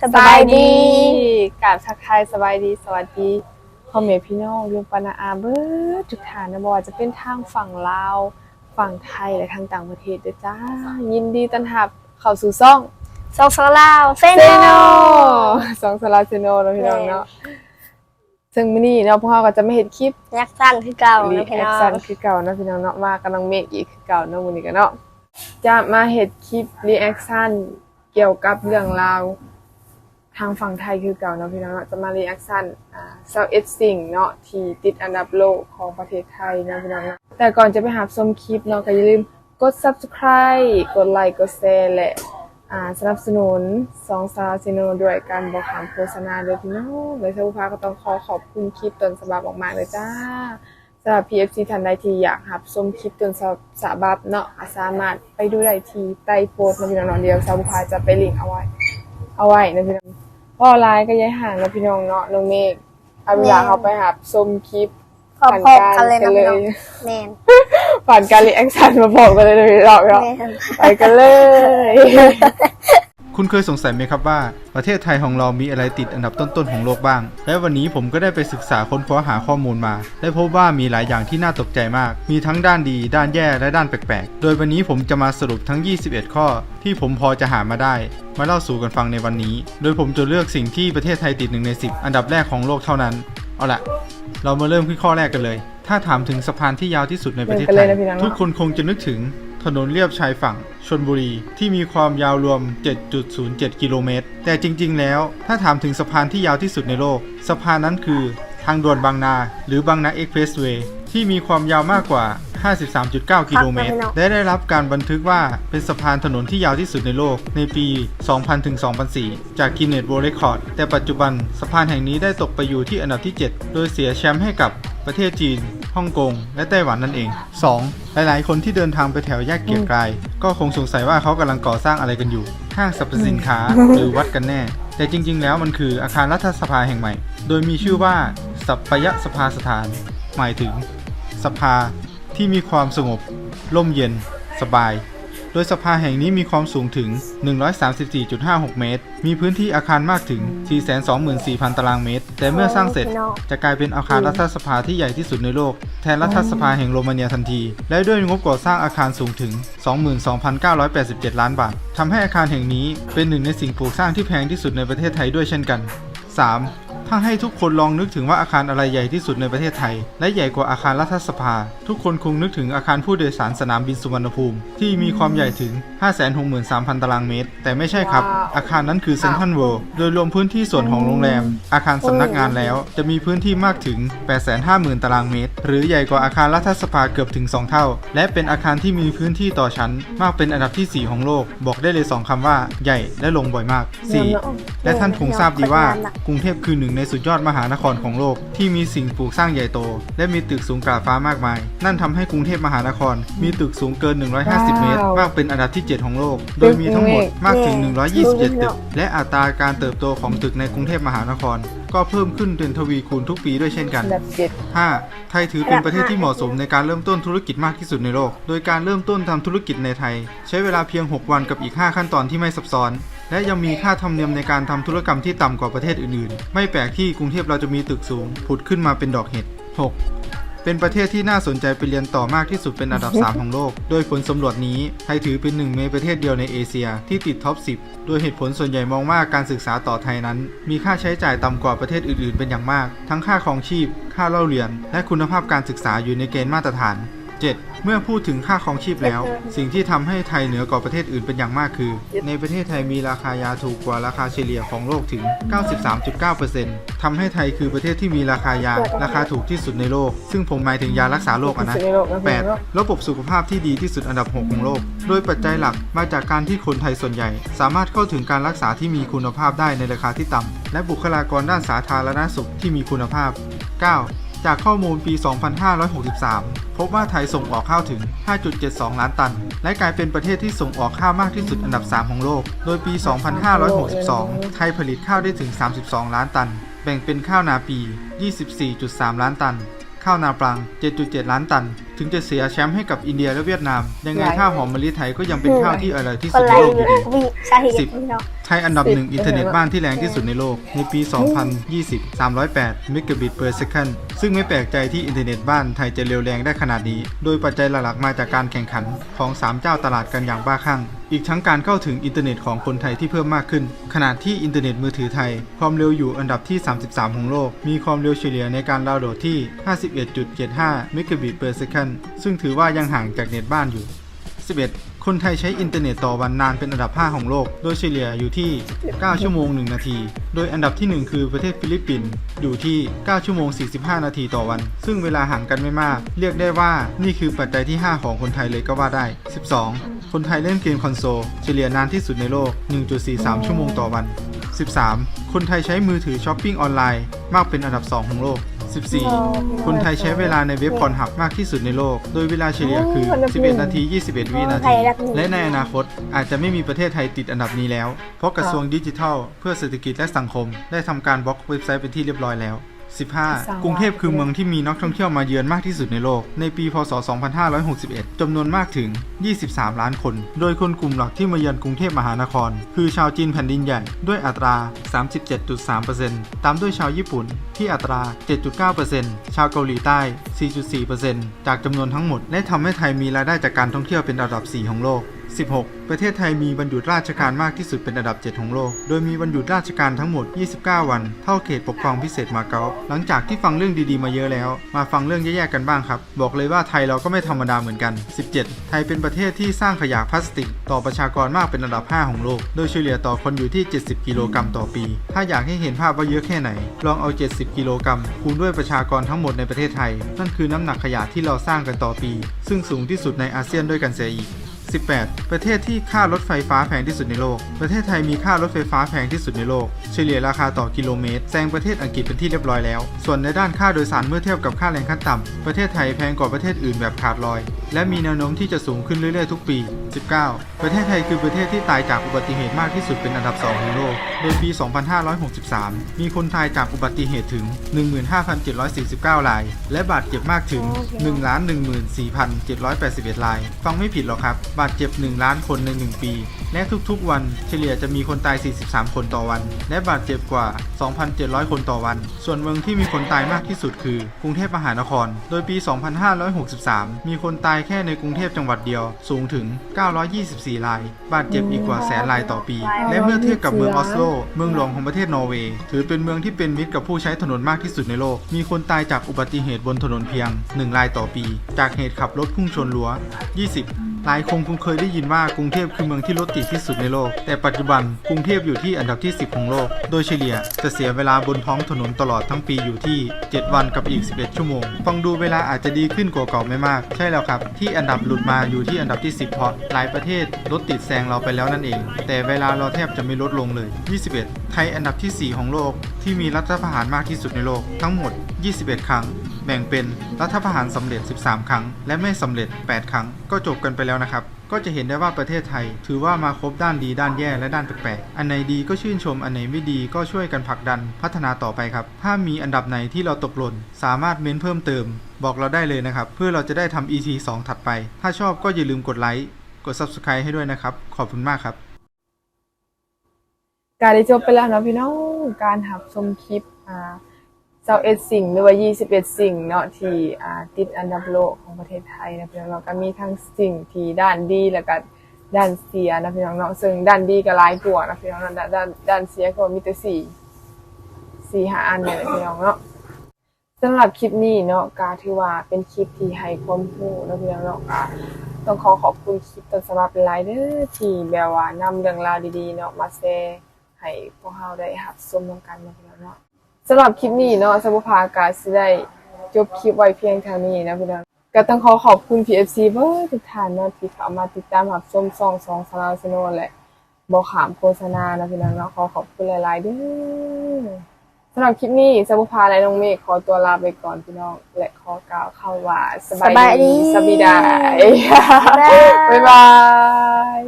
สบายดีกราบทักทายสบายดีสวัสดีพ่อแม่พี่น้องลุงปานาอาเบิร์ทุกฐานนะบอกว่าจะเป็นทางฝั่งลาวฝั่งไทยและทางต่างประเทศด้วยจ้า ยินดีต้อนรับเข้าสู่ซ่องสองสลาวเซเซโนโนซองสลาเซโนเนาะพี่น้องเนาะซึ่งมื้อนี้เนาะพวกเราก็จะไม่เห็นคลิปยักษ์สั้นคือเก่ารีนะพี่แอน้คองชั่นคือเก่าเนาะพี่น้องเนาะมากำลังเมคอีกคือเก่าเนาะมื้อนี้กันเนาะจะมาเห็ดคลิปรีแอคชั่นเกี่ยวกับเรื่องราว ทางฝั่งไทยคือเก่าเนาะพี่น้องเนาะจะมารีแอคชั่นอ่าเซาเอสซิงเนาะที่ติดอันดับโลกของประเทศไทยนะพี่น้องเนาะแต่ก่อนจะไปหาชมคลิปเนาะก็อย่าลืมกด subscribe กดไลค์กดแชร์และอ่าสนับสนุนสองสาซิโนด้วยการบอกขามโฆษณาเลยพี่น้องเลยเจ้าภาก็ต้องขอขอบคุณคลิปต้นฉบับออกมาเลยจ้าสำหรับ PFC ท่านใดที่อยากหับชมคลิปต้นฉบับเนาะสามารถไปดูได้ที่ใต้โพสต์นะพี่น้องเดียวเจ้าภาจะไปลิงก์เอาไว้ เอาไว้นะพี่น้อง พ่อไลน์ก็ย้ายห่างแล้วพี่น้องเนาะน้องเมฆเอาเวลาเขาไปหาชมคลิปพอพบกันเลยนะพี่น้องแมนผ่านการรีแอคชั่นมาบอกกันเลยนะพี่น้องเนาะแมนไปกันเลย คุณเคยสงสัยไหมครับว่าประเทศไทยของเรามีอะไรติดอันดับต้นๆของโลกบ้าง และวันนี้ผมก็ได้ไปศึกษาค้นคว้าหาข้อมูลมา ได้พบว่ามีหลายอย่างที่น่าตกใจมาก มีทั้งด้านดี ด้านแย่ และด้านแปลกๆ โดยวันนี้ผมจะมาสรุปทั้ง 21 ข้อ ที่ผมพอจะหามาได้ มาเล่าสู่กันฟังในวันนี้ โดยผมจะเลือกสิ่งที่ประเทศไทยติดหนึ่งใน 10 อันดับแรกของโลกเท่านั้น เอาล่ะเรามาเริ่มที่ข้อแรกกันเลย ถ้าถามถึงสะพานที่ยาวที่สุดในประเทศไทย ทุกคนคงจะนึกถึง ถนนเลียบชายฝั่งชนบุรี ที่มีความยาวรวม 7.07 กิโลเมตร แต่จริง ๆ แล้ว ถ้าถามถึงสะพานที่ยาวที่สุดในโลก สะพานนั้นคือ ทางด่วนบางนา หรือบางนาเอ็กเพรสเวย์ ที่มีความยาวมากกว่า 53.9 กิโลเมตร และได้รับการบันทึกว่าเป็นสะพานถนนที่ยาวที่สุดในโลกในปี 2000 ถึง 2004 จาก Guinness World Record แต่ปัจจุบันสะพานแห่งนี้ได้ตกไปอยู่ที่อันดับที่ 7 โดยเสียแชมป์ให้กับประเทศจีน ฮ่องกง และไต้หวันนั่นเอง 2. หลายๆ คนที่เดินทางไปแถวแยกเกียรติกาย ก็คงสงสัยว่าเขากำลังก่อสร้างอะไรกันอยู่ ห้างสรรพสินค้าหรือวัดกันแน่ แต่จริง ๆ แล้วมันคืออาคารรัฐสภาแห่งใหม่ โดยมีชื่อว่าสัปยสภาสถาน หมายถึง สภาที่มีความสงบ ร่มเย็น สบาย โดยสภาแห่งนี้มีความสูงถึง 134.56 เมตร มีพื้นที่อาคารมากถึง 424,000 ตารางเมตร แต่เมื่อสร้างเสร็จจะกลายเป็นอาคารรัฐสภาที่ใหญ่ที่สุดในโลก แทนรัฐสภาแห่งโรมาเนียทันที และด้วยงบก่อสร้างอาคารสูงถึง 22,987 ล้านบาท ทำให้อาคารแห่งนี้เป็นหนึ่งในสิ่งปลูกสร้างที่แพงที่สุดในประเทศไทยด้วยเช่นกัน 3. ถ้าให้ทุกคนลองนึกถึงว่าอาคารอะไรใหญ่ที่สุดในประเทศไทย และใหญ่กว่าอาคารรัฐสภา ทุกคนคงนึกถึงอาคารผู้โดยสารสนามบินสุวรรณภูมิ ที่มีความใหญ่ถึง 563,000 ตารางเมตร แต่ไม่ใช่ครับว้าวอาคารนั้นคือเซนทรัลเวิลด์โดยรวมพื้นที่ส่วนของโรงแรม อาคารสำนักงานแล้ว จะมีพื้นที่มากถึง 850,000 ตารางเมตร หรือใหญ่กว่าอาคารรัฐสภาเกือบถึง 2 เท่า และเป็นอาคารที่มีพื้นที่ต่อชั้น มากเป็นอันดับทีสี่4 ของโลก บอกได้เลยสองคำว่า ใหญ่และลงบ่อยมาก 4. และท่านคงทราบดีว่ากรุงเทพคือหนึ่งในสุดยอดมหานครของโลก ที่มีสิ่งปลูกสร้างใหญ่โต และมีตึกสูงกราฟ้ามากมาย นั่นทำให้กรุงเทพมหานคร มีตึกสูงเกิน 150 เมตรว้าวมากเป็นอันดับที่ 7 ของโลก โดยมีทั้งหมดมากถึง 127 ตึก และอัตราการเติบโตของตึกในกรุงเทพมหานคร ก็เพิ่มขึ้นเป็นทวีคูณทุกปีด้วยเช่นกันอันดับเจ็ด 5. ไทยถือเป็นประเทศที่เหมาะสมในการเริ่มต้นธุรกิจมากที่สุดในโลก โดยการเริ่มต้นทำธุรกิจในไทย ใช้เวลาเพียง 6 วันกับอีก 5 ขั้นตอนที่ไม่ซับซ้อน และยังมีค่าธรรมเนียมในการทำธุรกรรมที่ต่ำกว่าประเทศอื่นๆ ไม่แปลกที่กรุงเทพเราจะมีตึกสูง ผุดขึ้นมาเป็นดอกเห็ด 6. เป็นประเทศที่น่าสนใจไปเรียนต่อมากที่สุดเป็นอันดับ 3 ของโลก โดยผลสำรวจนี้ไทยถือเป็นหนึ่งในประเทศเดียวในเอเชียที่ติดท็อป 10 โดยเหตุผลส่วนใหญ่มองว่าการศึกษาต่อไทยนั้น มีค่าใช้จ่ายต่ำกว่าประเทศอื่นๆ เป็นอย่างมาก ทั้งค่าครองชีพ ค่าเล่าเรียน และคุณภาพการศึกษาอยู่ในเกณฑ์มาตรฐาน 7. เมื่อพูดถึงค่าครองชีพแล้ว สิ่งที่ทำให้ไทยเหนือกว่าประเทศอื่นเป็นอย่างมากคือ ในประเทศไทยมีราคายาถูกกว่าราคาเฉลี่ยของโลกถึง 93.9%ทำให้ไทยคือประเทศที่มีราคายาราคาถูกที่สุดในโลก ซึ่งผมหมายถึงยารักษาโรคนะที่สุดในโลกนะพี่น้อง 8. ระบบสุขภาพที่ดีที่สุดอันดับ 6 ของโลก โดยปัจจัยหลักมาจากการที่คนไทยส่วนใหญ่ สามารถเข้าถึงการรักษาที่มีคุณภาพได้ในราคาที่ต่ำและบุคลากรด้านสาธารณสุขที่มีคุณภาพ 9. จากข้อมูลปี 2563 พบว่าไทยส่งออกข้าวถึง 5.72 ล้านตัน และกลายเป็นประเทศที่ส่งออกข้าวมากที่สุดอันดับ 3 ของโลก โดยปี 2562 ไทยผลิตข้าวได้ถึง 32 ล้านตัน แบ่งเป็นข้าวนาปี 24.3 ล้านตัน ข้าวนาปลัง 7.7 ล้านตันถึงจะเสียแชมป์ให้กับอินเดียและเวียดนาม ยังไงข้าวหอมมะลิไทยก็ยังเป็นข้าวที่อร่อยที่คสุนดไรในโลกอยู่ดีวิสาเหตุสิบพี่น้องไทยอันดับหนึ่งอินเทอร์เน็ตบ้านที่แรงที่สุดในโลก ในปี 2020 308เมกะบิต per second ซึ่งไม่แปลกใจที่อินเทอร์เน็ตบ้านไทยจะเร็วแรงได้ขนาดนี้ โดยปัจจัยหลักๆมาจากการแข่งขันของ 3 เจ้าตลาดกันอย่างบ้าคลั่ง อีกทั้งการเข้าถึงอินเทอร์เน็ตของคนไทยที่เพิ่มมากขึ้น ขณะที่อินเทอร์เน็ตมือถือไทย ความเร็วอยู่อันดับที่ 33 ของโลก มีความเร็วเฉลี่ยในการดาวน์โหลดที่ 51.75เมกะบิต per second ซึ่งถือว่ายังห่างจากเน็ตบ้านอยู่ 11. คนไทยใช้อินเทอร์เน็ตต่อวันนานเป็นอันดับ 5 ของโลก โดยเฉลี่ยอยู่ที่ 9 ชั่วโมง 1 นาที โดยอันดับที่ 1 คือประเทศฟิลิปปินส์อยู่ที่ 9 ชั่วโมง 45 นาทีต่อวัน ซึ่งเวลาห่างกันไม่มาก เรียกได้ว่านี่คือปัจจัยที่ 5 ของคนไทยเลยก็ว่าได้ 12. คนไทยเล่นเกมคอนโซลเฉลี่ยนานที่สุดในโลก 1.43 ชั่วโมงต่อวัน 13. คนไทยใช้มือถือช้อปปิ้งออนไลน์ มากเป็นอันดับ 2 ของโลก 14. คนไทยใช้เวลาในเว็บพรหับมากที่สุดในโลก โดยเวลาเฉลี่ยคือ 11 นาที 21 วินาที และในอนาคตอาจจะไม่มีประเทศไทยติดอันดับนี้แล้ว เพราะกระทรวงดิจิทัล เพื่อเศรษฐกิจและสังคม ได้ทำการบล็อกเว็บไซต์เป็นที่เรียบร้อยแล้ว 15. กรุงเทพคือเมืองที่มีนักท่องเที่ยวมาเยือนมากที่สุดในโลก ในปี พศ 2561 จำนวนมากถึง 23 ล้านคน โดยคนกลุ่มหลักที่มาเยือนกรุงเทพมหานคร คือชาวจีนแผ่นดินใหญ่ ด้วยอัตรา 37.3%ตามด้วยชาวญี่ปุ่น ที่อัตรา 7.9%ชาวเกาหลีใต้ 4.4%จากจำนวนทั้งหมด และทำให้ไทยมีรายได้จากการท่องเที่ยวเป็นอันดับ 4 ของโลก 16 ประเทศไทยมีวันหยุดราชการมากที่สุดเป็นอันดับ 7 ของโลก โดยมีวันหยุดราชการทั้งหมด 29 วัน เท่าเขตปกครองพิเศษมาเก๊า หลังจากที่ฟังเรื่องดีๆมาเยอะแล้ว มาฟังเรื่องแย่ๆกันบ้างครับ บอกเลยว่าไทยเราก็ไม่ธรรมดาเหมือนกัน 17 ไทยเป็นประเทศที่สร้างขยะพลาสติก ต่อประชากรมากเป็นอันดับ 5 ของโลก โดยเฉลี่ยต่อคนอยู่ที่ 70 กิโลกรัมต่อปี ถ้าอยากให้เห็นภาพว่าเยอะแค่ไหน ลองเอา 70 กิโลกรัมคูณด้วยประชากรทั้งหมดในประเทศไทย นั่นคือน้ำหนักขยะที่เราสร้างกันต่อปี ซึ่งสูงที่สุดในอาเซียนด้วยกันเสียอีก 18 ประเทศที่ค่ารถไฟฟ้าแพงที่สุดในโลก ประเทศไทยมีค่ารถไฟฟ้าแพงที่สุดในโลก เฉลี่ยราคาต่อกิโลเมตร แซงประเทศอังกฤษเป็นที่เรียบร้อยแล้ว ส่วนในด้านค่าโดยสารเมื่อเทียบกับค่าแรงขั้นต่ำ ประเทศไทยแพงกว่าประเทศอื่นแบบขาดลอย และมีแนวโน้มที่จะสูงขึ้นเรื่อยๆทุกปี 19 ประเทศไทยคือประเทศที่ตายจากอุบัติเหตุมากที่สุดเป็นอันดับ 2 ของโลก โดยปี 2563 มีคนตายจากอุบัติเหตุถึง 15,749 ราย และบาดเจ็บมากถึง 1,14,781 ราย ฟังไม่ผิดหรอกครับ บาดเจ็บ 1 ล้านคนใน 1 ปี และทุกๆ วันเฉลี่ยจะมีคนตาย 43 คนต่อวัน และบาดเจ็บกว่า 2,700 คนต่อวัน ส่วนเมืองที่มีคนตายมากที่สุดคือกรุงเทพมหานคร โดยปี 2563 มีคนตายแค่ในกรุงเทพจังหวัดเดียวสูงถึง 924 ราย บาดเจ็บอีกกว่าแสนรายต่อปี และเมื่อเทียบกับเมืองออสโล เมืองหลวงของประเทศนอร์เวย์ ถือเป็นเมืองที่เป็นมิตรกับผู้ใช้ถนนมากที่สุดในโลก มีคนตายจากอุบัติเหตุบนถนนเพียง 1 รายต่อปี จากเหตุขับรถพุ่งชนรั้ว 20 หลายคงคงเคยได้ยินว่ากรุงเทพคือเมืองที่รถติดที่สุดในโลก แต่ปัจจุบันกรุงเทพอยู่ที่อันดับที่ 10 ของโลก โดยเฉลี่ยจะเสียเวลาบนท้องถนนตลอดทั้งปีอยู่ที่ 7 วันกับอีก 11 ชั่วโมง ฟังดูเวลาอาจจะดีขึ้นกว่าเก่าไม่มาก ใช่แล้วครับ ที่อันดับหลุดมาอยู่ที่อันดับที่ 10 เพราะหลายประเทศรถติดแซงเราไปแล้วนั่นเอง แต่เวลาเราแทบจะไม่ลดลงเลย 21 ไทยอันดับที่ 4 ของโลก ที่มีรัฐประหารมากที่สุดในโลกทั้งหมด 21 ครั้ง แบ่งเป็นรัฐประหารสำเร็จ 13 ครั้ง และไม่สำเร็จ 8 ครั้ง ก็จบกันไปแล้วนะครับ ก็จะเห็นได้ว่าประเทศไทย ถือว่ามาครบด้านดีด้านแย่และด้านแปลกๆ อันไหนดีก็ชื่นชม อันไหนไม่ดีก็ช่วยกันผลักดันพัฒนาต่อไปครับ ถ้ามีอันดับไหนที่เราตกหล่น สามารถเม้นเพิ่มเติม บอกเราได้เลยนะครับ เพื่อเราจะได้ทำ EP 2ถัดไป ถ้าชอบก็อย่าลืมกดไลค์ กด Subscribe ให้ด้วยนะครับ ขอบคุณมากครับ การได้จบไปแล้วนะพี่น้อง การหับชมคลิปอ่า เจ้าเอ็ดสิ่งหรือว่า21สิ่งเนาะที่อ่าติดอันดับโลกของประเทศไทยนะพี่น้องเนาก็มีทั้งสิ่งที่ด้านดีแล้วก็ด้านเสียนะพี่น้องเนาะซึ่งด้านดีก็หลายกว่านะพี่น้องเนาะด้านด้านด้านเสียก็มีแต่สี่สี่ห้าอันเนี่ยนะพี่น้องเนาะสำหรับคลิปนี้เนาะก็ถือว่าเป็นคลิปที่ให้ความรู้นะพี่น้องเนาะก็ต้องขอขอบคุณคลิปต้นฉบับหลายๆเด้อที่แบบว่านำเรื่องราวดีๆเนาะมาแชร์ให้พวกเราได้รับชมนำกันนะพี่น้องเนาะ สำหรับคลิปนี้เนาะสมุภากาสิได้จบคลิปไว้เพียงเท่านี้นะพี่น้องก็ต้องขอขอบคุณ PFC เบอร์ทุกท่านเนาะที่เข้ามาติดตามรับชมช่องสองสลาวสโนและบ่ขามโฆษณานะพี่น้องเนาะขอขอบคุณหลายๆเด้อสำหรับคลิปนี้สมุภาและน้องเมฆขอตัวลาไปก่อนพี่น้อง และขอกล่าวคำว่าสบายดีสบายดีบ๊ายบาย